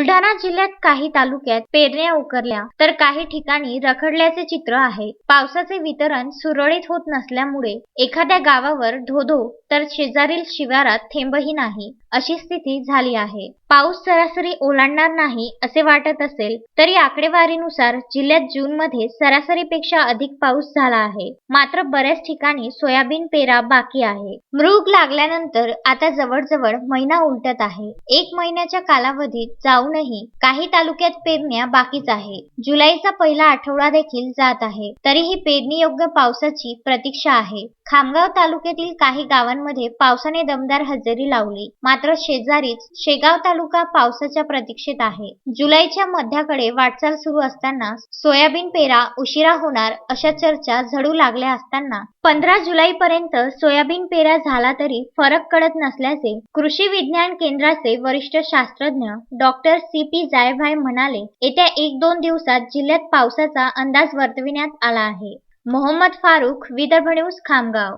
बुलढाणा जिल्ह्यात काही तालुक्यात पेरण्या उकरल्या तर काही ठिकाणी रखडल्याचे चित्र आहे. पावसाचे वितरण सुरळीत होत नसल्यामुळे एखाद्या गावावर धोधो तर शेजारील शिवारात थेंबही नाही. अशी स्थिती झाली आहे. पाऊस सरासरी ओलांडणार नाही असे वाटत असेल तरी आकडेवारीनुसार जिल्ह्यात जून मध्ये सरासरीपेक्षा अधिक पाऊस झाला आहे. मात्र बऱ्याच ठिकाणी सोयाबीन पेरा बाकी आहे. मृग लागल्यानंतर आता जवळजवळ महिना उलटत आहे. एक महिन्याच्या कालावधीत जाऊनही काही तालुक्यात पेरण्या बाकीच आहे. जुलैचा पहिला आठवडा देखील जात आहे. तरीही पेरणी योग्य पावसाची प्रतीक्षा आहे. खामगाव तालुक्यातील काही गावांमध्ये पावसाने दमदार हजेरी लावली. मात्र शेजारीच शेगाव तालुका पावसाच्या प्रतीक्षेत आहे. जुलैच्या मध्याकडे वाटचाल सुरू असताना सोयाबीन पेरा उशिरा होणार अशा चर्चा झडू लागल्या असताना पंधरा जुलैपर्यंत सोयाबीन पेरा झाला तरी फरक कळत नसल्याचे कृषी विज्ञान केंद्राचे वरिष्ठ शास्त्रज्ञ डॉक्टर सी पी जायभाय म्हणाले येत्या एक दोन दिवसात जिल्ह्यात पावसाचा अंदाज वर्तविण्यात आला आहे. मोहम्मद फारुख विदर्भ न्यूज खामगाव.